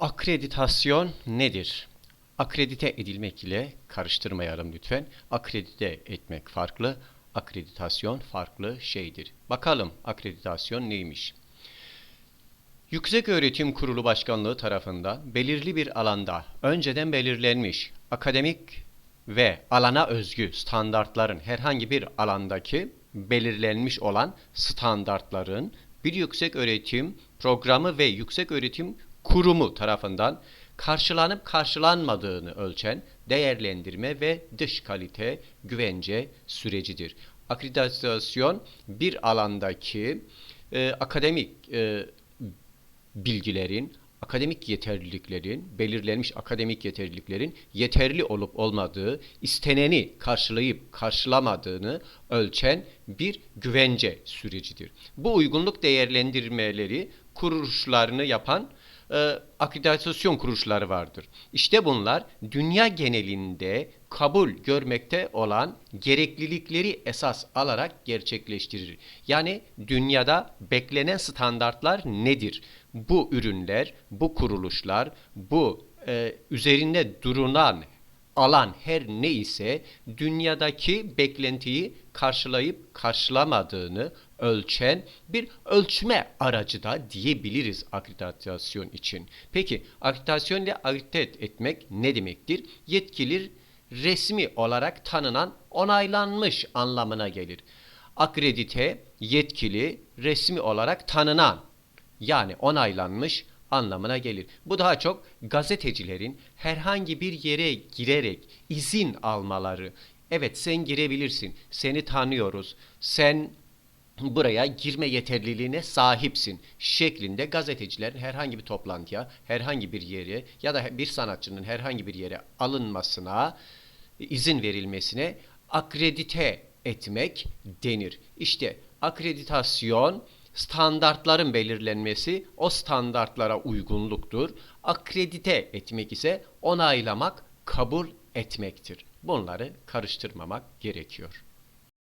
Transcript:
Akreditasyon nedir? Akredite edilmek ile karıştırmayalım lütfen. Akredite etmek farklı, akreditasyon farklı şeydir. Bakalım akreditasyon neymiş? Yüksek Öğretim Kurulu Başkanlığı tarafından belirli bir alanda önceden belirlenmiş akademik ve alana özgü standartların herhangi bir alandaki belirlenmiş olan standartların bir yüksek öğretim programı ve yüksek öğretim kurumu tarafından karşılanıp karşılanmadığını ölçen değerlendirme ve dış kalite güvence sürecidir. Akreditasyon bir alandaki e, akademik e, bilgilerin, akademik yeterliliklerin, belirlenmiş akademik yeterliliklerin yeterli olup olmadığı, isteneni karşılayıp karşılamadığını ölçen bir güvence sürecidir. Bu uygunluk değerlendirmeleri kuruluşlarını yapan e, akreditasyon kuruluşları vardır. İşte bunlar dünya genelinde kabul görmekte olan gereklilikleri esas alarak gerçekleştirir. Yani dünyada beklenen standartlar nedir? Bu ürünler, bu kuruluşlar, bu e, üzerinde durulan alan her ne ise dünyadaki beklentiyi karşılayıp karşılamadığını ölçen bir ölçme aracı da diyebiliriz akreditasyon için. Peki akreditasyon ile akreditet etmek ne demektir? Yetkili resmi olarak tanınan, onaylanmış anlamına gelir. Akredite yetkili, resmi olarak tanınan yani onaylanmış anlamına gelir. Bu daha çok gazetecilerin herhangi bir yere girerek izin almaları. Evet sen girebilirsin. Seni tanıyoruz. Sen buraya girme yeterliliğine sahipsin şeklinde gazetecilerin herhangi bir toplantıya, herhangi bir yere ya da bir sanatçının herhangi bir yere alınmasına, izin verilmesine akredite etmek denir. İşte akreditasyon standartların belirlenmesi o standartlara uygunluktur. Akredite etmek ise onaylamak, kabul etmektir. Bunları karıştırmamak gerekiyor.